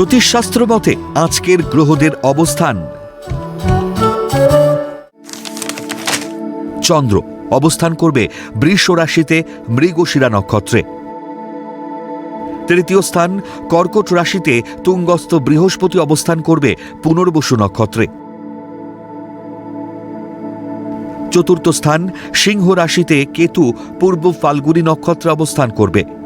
জ্যোতিষশাস্ত্র মতে আজকের গ্রহদের অবস্থান। চন্দ্র অবস্থান করবে বৃষ রাশিতে মৃগশিরা নক্ষত্রে। তৃতীয় স্থান কর্কট রাশিতে তুঙ্গস্থ বৃহস্পতি অবস্থান করবে পুনর্বসু নক্ষত্রে। চতুর্থ স্থান সিংহ রাশিতে কেতু পূর্ব ফাল্গুনী নক্ষত্রে অবস্থান করবে।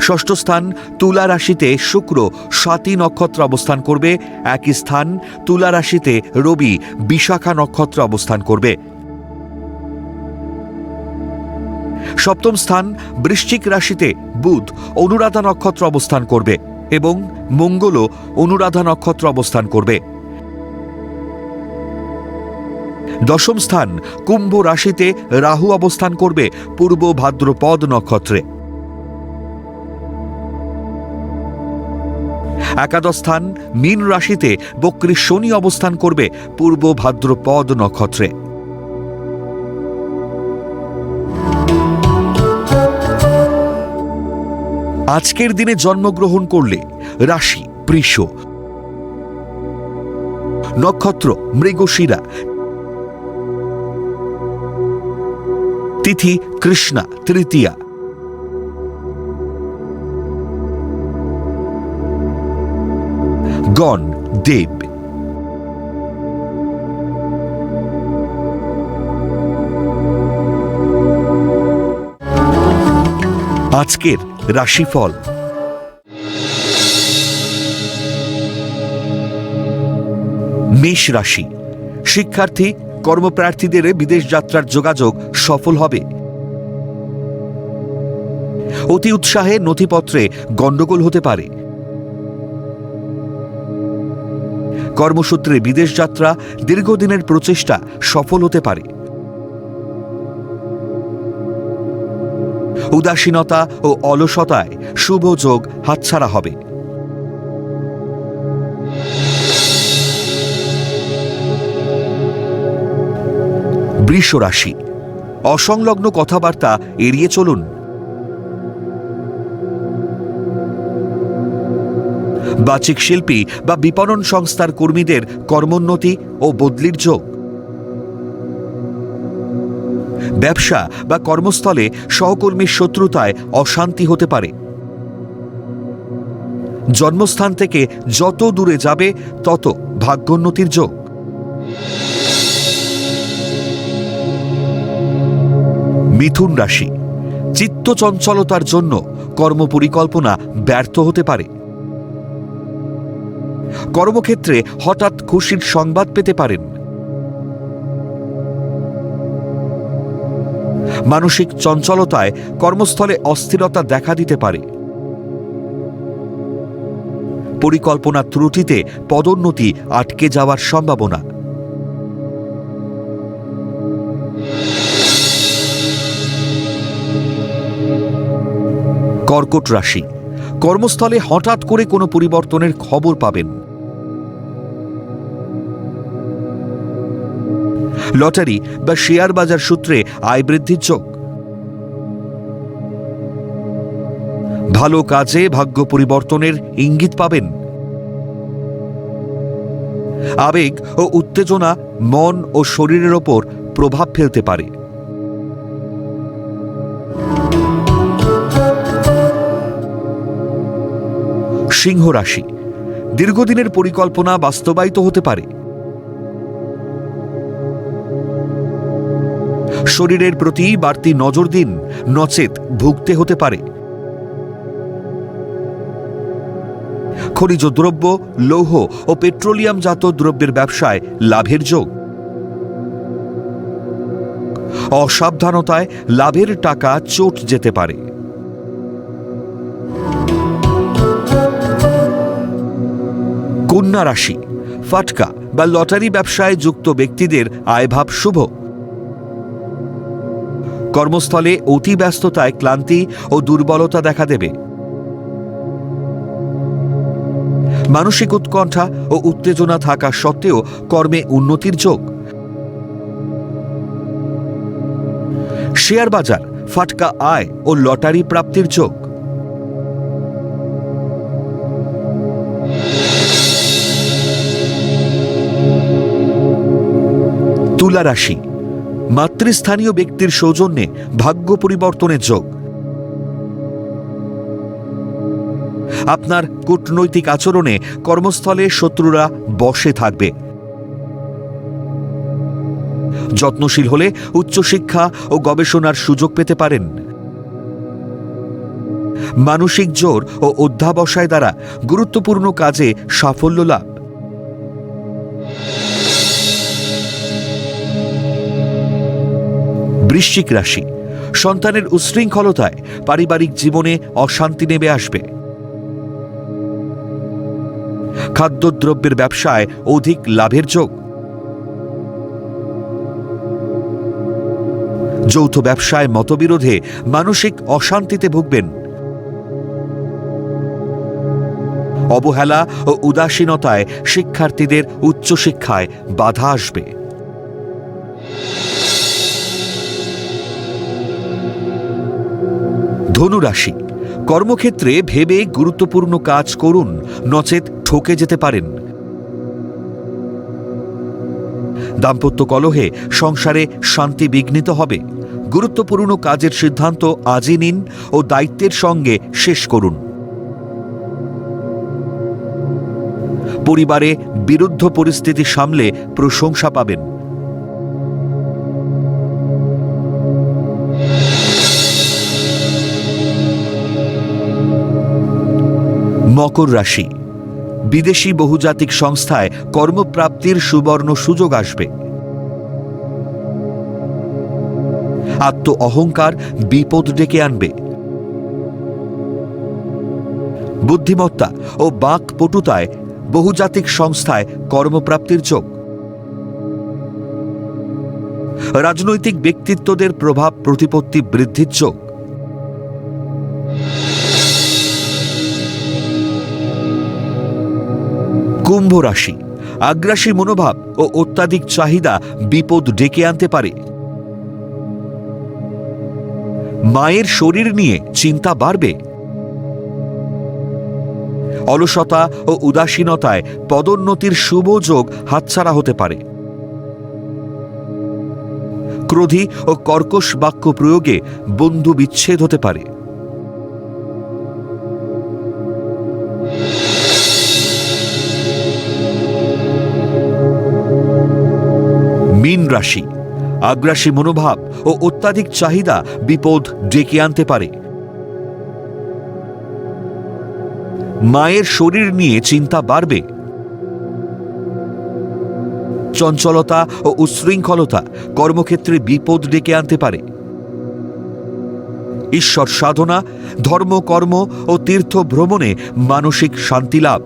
ষষ্ঠ স্থান তুলা রাশিতে শুক্র স্বাতী নক্ষত্র অবস্থান করবে। একই স্থান তুলা রাশিতে রবি, বিশাখা নক্ষত্র অবস্থান করবে। সপ্তম স্থান বৃশ্চিক রাশিতে বুধ, অনুরাধা নক্ষত্র অবস্থান করবে এবং মঙ্গলও অনুরাধা নক্ষত্র অবস্থান করবে। দশম স্থান কুম্ভ রাশিতে রাহু অবস্থান করবে, পূর্ব ভাদ্রপদ নক্ষত্রে। একাদশ স্থান মীন রাশিতে বক্রী শনি অবস্থান করবে পূর্ব ভাদ্রপদ নক্ষত্রে। আজকের দিনে জন্মগ্রহণ করলে রাশি, বৃষ, নক্ষত্র, মৃগশিরা, তিথি, কৃষ্ণা, তৃতীয়া গণ দেব। আজকের রাশিফল। মেষ রাশি। শিক্ষার্থী, কর্মপ্রার্থীদের বিদেশ যাত্রার যোগাযোগ সফল হবে। অতি উৎসাহে নথিপত্রে গণ্ডগোল হতে পারে। কর্মসূত্রে বিদেশ যাত্রা দীর্ঘদিনের প্রচেষ্টা সফল হতে পারে। উদাসীনতা ও অলসতায় শুভ যোগ হাতছাড়া হবে। বৃষ রাশি অসংলগ্ন কথাবার্তা এড়িয়ে চলুন। বাচিক শিল্পী বা বিপণন সংস্থার কর্মীদের কর্মোন্নতি ও বদলির যোগ। ব্যবসা বা কর্মস্থলে সহকর্মীর শত্রুতায় অশান্তি হতে পারে। জন্মস্থান থেকে যত দূরে যাবে, তত ভাগ্যোন্নতির যোগ। মিথুন রাশি। চিত্তচঞ্চলতার জন্য কর্মপরিকল্পনা ব্যর্থ হতে পারে। কর্মক্ষেত্রে হঠাৎ খুশির সংবাদ পেতে পারেন। মানসিক চঞ্চলতায় কর্মস্থলে অস্থিরতা দেখা দিতে পারে। পরিকল্পনা ত্রুটিতে পদোন্নতি আটকে যাওয়ার সম্ভাবনা। কর্কট রাশি। কর্মস্থলে হঠাৎ করে কোনো পরিবর্তনের খবর পাবেন। লটারি বা শেয়ার বাজার সূত্রে আয় বৃদ্ধির যোগ। ভালো কাজে ভাগ্য পরিবর্তনের ইঙ্গিত পাবেন। আবেগ ও উত্তেজনা মন ও শরীরের ওপর প্রভাব ফেলতে পারে। সিংহ রাশি। দীর্ঘদিনের পরিকল্পনা বাস্তবায়িত হতে পারে। শরীরের প্রতি বাড়তি নজর দিন, নচেত ভুগতে হতে পারে। খনিজ দ্রব্য, লৌহ ও পেট্রোলিয়ামজাত দ্রব্যের ব্যবসায় লাভের যোগ। অসাবধানতায় লাভের টাকা চোট যেতে পারে। কন্যা রাশি, ফাটকা বা লটারি ব্যবসায় যুক্ত ব্যক্তিদের আয়ভাব শুভ। কর্মস্থলে অতি ব্যস্ততায় ক্লান্তি ও দুর্বলতা দেখা দেবে। মানসিক উৎকণ্ঠা ও উত্তেজনা থাকা সত্ত্বেও কর্মে উন্নতির যোগ। শেয়ার বাজার, ফাটকা আয় ও লটারি প্রাপ্তির যোগ। তুলা রাশি মাতৃস্থানীয় ব্যক্তির সৌজন্যে ভাগ্য পরিবর্তনের যোগ। আপনার কূটনৈতিক আচরণে কর্মস্থলে শত্রুরা বসে থাকবে। যত্নশীল হলে উচ্চশিক্ষা ও গবেষণার সুযোগ পেতে পারেন। মানসিক জোর ও অধ্যাবসায় দ্বারা গুরুত্বপূর্ণ কাজে সাফল্য লাভ। বৃশ্চিক রাশি। সন্তানের উশৃঙ্খলতায় পারিবারিক জীবনে অশান্তি নেমে আসবে। খাদ্যদ্রব্যের ব্যবসায় অধিক লাভের যোগ। যৌথ ব্যবসায় মতবিরোধে মানসিক অশান্তিতে ভুগবেন। অবহেলা ও উদাসীনতায় শিক্ষার্থীদের উচ্চশিক্ষায় বাধা আসবে। ধনুরাশি। কর্মক্ষেত্রে ভেবে গুরুত্বপূর্ণ কাজ করুন, নচেত ঠকে যেতে পারেন। দাম্পত্য কলহে সংসারে শান্তি বিঘ্নিত হবে। গুরুত্বপূর্ণ কাজের সিদ্ধান্ত আজই নিন ও দায়িত্বের সঙ্গে শেষ করুন। পরিবারে বিরুদ্ধ পরিস্থিতি সামলে প্রশংসা পাবেন। মকর রাশি। বিদেশি বহুজাতিক সংস্থায় কর্মপ্রাপ্তির সুবর্ণ সুযোগ আসবে। আত্ম অহংকার বিপদ ডেকে আনবে। বুদ্ধিমত্তা ও বাক পটুতায় বহুজাতিক সংস্থায় কর্মপ্রাপ্তির যোগ। রাজনৈতিক ব্যক্তিত্বদের প্রভাব প্রতিপত্তি বৃদ্ধির যোগ। কুম্ভ রাশি। আগ্রাসী মনোভাব ও অত্যাধিক চাহিদা বিপদ ডেকে আনতে পারে। মায়ের শরীর নিয়ে চিন্তা বাড়বে। অলসতা ও উদাসীনতায় পদোন্নতির শুভ যোগ হাতছাড়া হতে পারে। ক্রোধী ও কর্কশ বাক্য প্রয়োগে বন্ধু বিচ্ছেদ হতে পারে। মীন রাশি। আগ্রাসী মনোভাব ও অত্যাধিক চাহিদা বিপদ ডেকে আনতে পারে। মায়ের শরীর নিয়ে চিন্তা বাড়বে। চঞ্চলতা ও উচ্ছৃঙ্খলতা কর্মক্ষেত্রে বিপদ ডেকে আনতে পারে। ঈশ্বর সাধনা ধর্মকর্ম ও তীর্থ ভ্রমণে মানসিক শান্তি লাভ।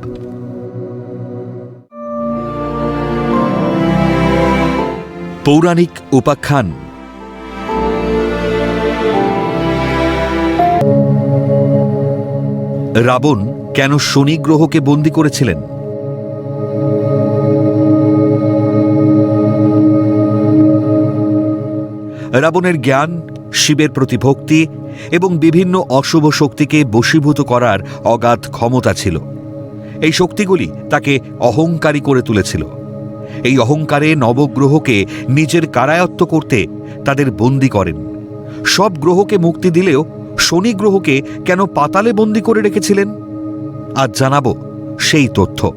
পৌরাণিক উপাখ্যান। রাবণ কেন শনি গ্রহকে বন্দি করেছিলেন? রাবণের জ্ঞান, শিবের প্রতি ভক্তি এবং বিভিন্ন অশুভ শক্তিকে বশীভূত করার অগাধ ক্ষমতা ছিল। এই শক্তিগুলি তাকে অহংকারী করে তুলেছিল। এই অহংকারে নবগ্রহকে নিজের কারায়ত্ত করতে তাদের বন্দি করেন। সব গ্রহকে মুক্তি দিলেও শনি গ্রহকে কেন পাতালে বন্দি করে রেখেছিলেন? আজ জানাব সেই তথ্য।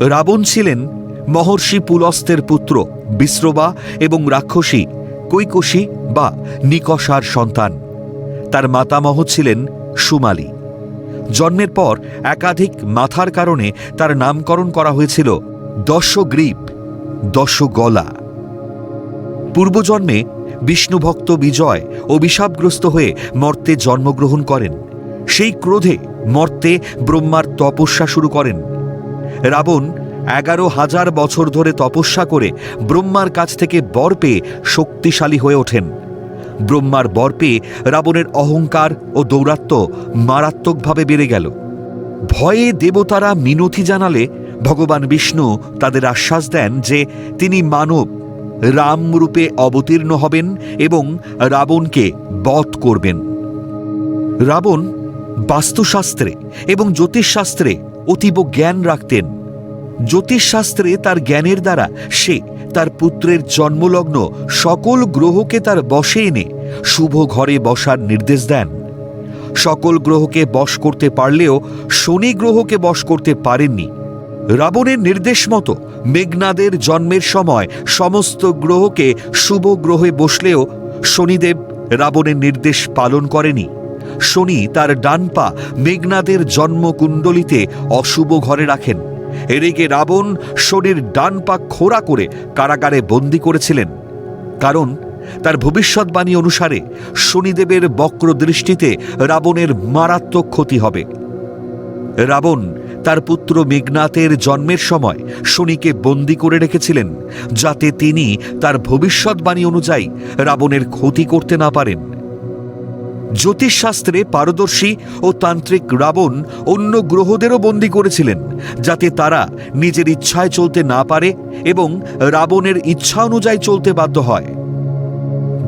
রাবণ ছিলেন মহর্ষি পুলস্তের পুত্র বিশ্রবা এবং রাক্ষসী কৈকসী বা নিকষার সন্তান। তার মাতামহ ছিলেন সুমালি। জন্মের পর একাধিক মাথার কারণে তার নামকরণ করা হয়েছিল দশগ্রীব দশগলা। পূর্বজন্মে বিষ্ণুভক্ত বিজয় অভিশাপগ্রস্ত হয়ে মর্তে জন্মগ্রহণ করেন। সেই ক্রোধে মর্তে ব্রহ্মার তপস্যা শুরু করেন। রাবণ এগারো হাজার বছর ধরে তপস্যা করে ব্রহ্মার কাছ থেকে বর পেয়ে শক্তিশালী হয়ে ওঠেন। ব্রহ্মার বর পেয়ে রাবণের অহংকার ও দৌরাত্ম্য মারাত্মকভাবে বেড়ে গেল। ভয়ে দেবতারা মিনতি জানালে ভগবান বিষ্ণু তাদের আশ্বাস দেন যে তিনি মানব রাম রূপে অবতীর্ণ হবেন এবং রাবণকে বধ করবেন। রাবণ বাস্তুশাস্ত্রে এবং জ্যোতিষশাস্ত্রে অতীব জ্ঞান রাখতেন। জ্যোতিষশাস্ত্রে তার জ্ঞানের দ্বারা সে তার পুত্রের জন্মলগ্ন সকল গ্রহকে তার বশে এনে শুভ ঘরে বসার নির্দেশ দেন। সকল গ্রহকে বশ করতে পারলেও শনি গ্রহকে বশ করতে পারেননি। রাবণের নির্দেশ মতো মেঘনাদের জন্মের সময় সমস্ত গ্রহকে শুভ গ্রহে বসলেও শনিদেব রাবণের নির্দেশ পালন করেনি। শনি তার ডান পা মেঘনাদের জন্মকুণ্ডলিতে অশুভ ঘরে রাখেন। এদিকে রাবণ শনির ডান পা খোড়া করে কারাগারে বন্দি করেছিলেন। কারণ তার ভবিষ্যৎবাণী অনুসারে শনিদেবের বক্র দৃষ্টিতে রাবণের মারাত্মক ক্ষতি হবে। রাবণ তার পুত্র মেঘনাথের জন্মের সময় শনিকে বন্দি করে রেখেছিলেন, যাতে তিনি তার ভবিষ্যৎবাণী অনুযায়ী রাবণের ক্ষতি করতে না পারেন। জ্যোতিষশাস্ত্রে পারদর্শী ও তান্ত্রিক রাবণ অন্য গ্রহদেরও বন্দী করেছিলেন, যাতে তারা নিজের ইচ্ছায় চলতে না পারে এবং রাবণের ইচ্ছা অনুযায়ী চলতে বাধ্য হয়।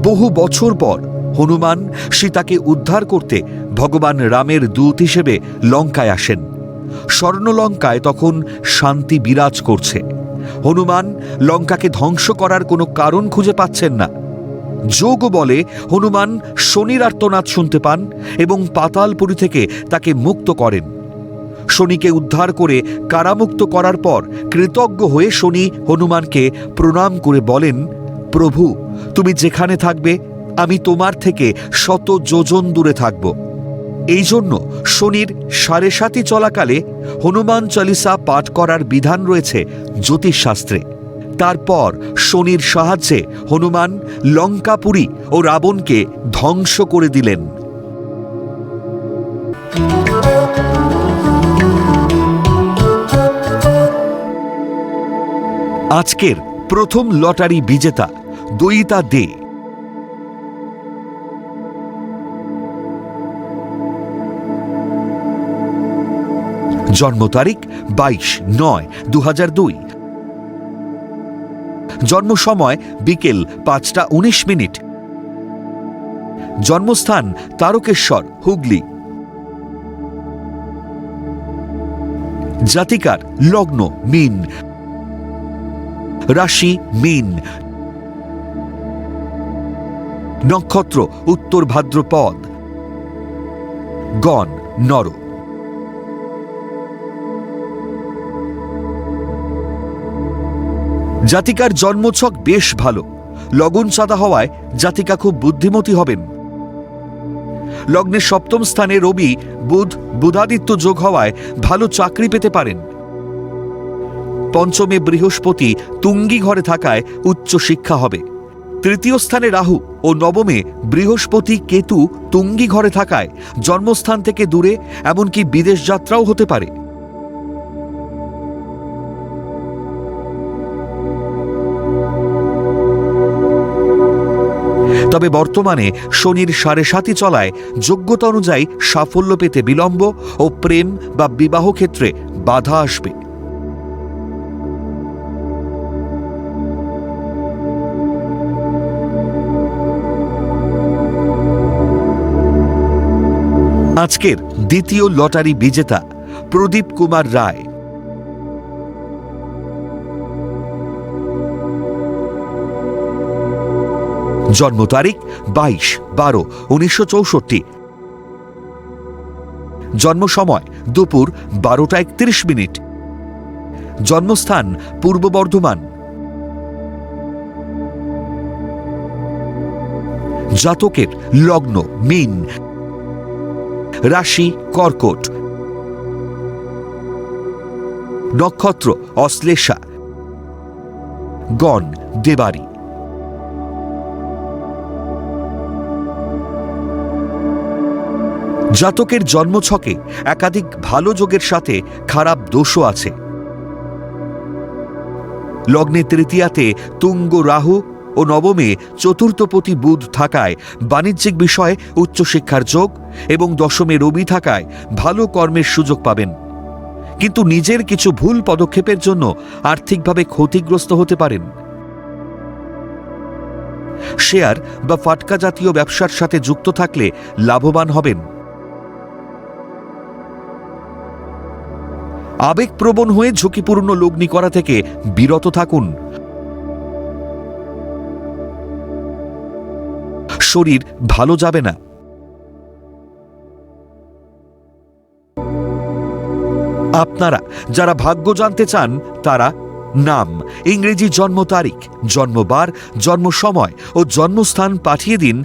বহু বছর পর হনুমান সীতাকে উদ্ধার করতে ভগবান রামের দূত হিসেবে লঙ্কায় আসেন। স্বর্ণলঙ্কায় তখন শান্তি বিরাজ করছে। হনুমান লঙ্কাকে ধ্বংস করার কোনো কারণ খুঁজে পাচ্ছেন না। যোগ বলে, হনুমান শনির আর্তনাদ শুনতে পান এবং পাতালপুরী থেকে তাকে মুক্ত করেন। শনিকে উদ্ধার করে কারামুক্ত করার পর কৃতজ্ঞ হয়ে শনি হনুমানকে প্রণাম করে বলেন, প্রভু, তুমি যেখানে থাকবে, আমি তোমার থেকে শত যোজন দূরে থাকব। এই জন্য শনির সাড়ে সাতি চলাকালে হনুমান চালিসা পাঠ করার বিধান রয়েছে জ্যোতিষশাস্ত্রে। তারপর শনির সাহায্যে হনুমান লঙ্কাপুরী ও রাবণকে ধ্বংস করে দিলেন। আজকের প্রথম লটারি বিজেতা দয়িতা দে জন্ম তারিখ বাইশ নয় দু দুই। জন্ম সময় বিকেল পাঁচটা উনিশ মিনিট। জন্মস্থান তারকেশ্বর, হুগলি। জাতিকার লগ্ন মিন। রাশি মিন। নক্ষত্র উত্তর ভাদ্রপদ। গণ নর জাতিকার জন্মছক বেশ ভালো। লগন সাদা হওয়ায় জাতিকা খুব বুদ্ধিমতী হবেন। লগ্নের সপ্তম স্থানে রবি, বুধ, বুধাদিত্য যোগ হওয়ায় ভালো চাকরি পেতে পারেন। পঞ্চমে বৃহস্পতি তুঙ্গি ঘরে থাকায় উচ্চ শিক্ষা হবে। তৃতীয় স্থানে রাহু ও নবমে বৃহস্পতি কেতু তুঙ্গি ঘরে থাকায় জন্মস্থান থেকে দূরে, এমনকি বিদেশ যাত্রাও হতে পারে। তবে বর্তমানে শনির সাড়ে সাতি চলায় যোগ্যতা অনুযায়ী সাফল্য পেতে বিলম্ব ও প্রেম বা বিবাহ ক্ষেত্রে বাধা আসবে। আজকের দ্বিতীয় লটারি বিজেতা প্রদীপ কুমার রায়। জন্ম তারিখ বাইশ বারো উনিশশো চৌষট্টি। জন্ম সময় দুপুর বারোটা একত্রিশ মিনিট। জন্মস্থান পূর্ব বর্ধমান। জাতকের লগ্ন মিন। রাশি কর্কট। নক্ষত্র অশ্লেষা। গণ দেবারী। জাতকের জন্মছকে একাধিক ভালো যোগের সাথে খারাপ দোষও আছে। লগ্নে তৃতীয়াতে তুঙ্গ রাহু ও নবমে চতুর্থপতি বুধ থাকায় বাণিজ্যিক বিষয়ে উচ্চশিক্ষার যোগ এবং দশমে রবি থাকায় ভালো কর্মের সুযোগ পাবেন। কিন্তু নিজের কিছু ভুল পদক্ষেপের জন্য আর্থিকভাবে ক্ষতিগ্রস্ত হতে পারেন। শেয়ার বা ফাটকা জাতীয় ব্যবসার সাথে যুক্ত থাকলে লাভবান হবেন। আবেগপ্রবণ হয়ে ঝুঁকিপূর্ণ লগ্নি করা থেকে বিরত থাকুন। শরীর ভালো যাবে না। আপনারা যারা ভাগ্য জানতে চান, তারা নাম, ইংরেজি জন্ম তারিখ, জন্মবার জন্ম সময় ও জন্মস্থান পাঠিয়ে দিন।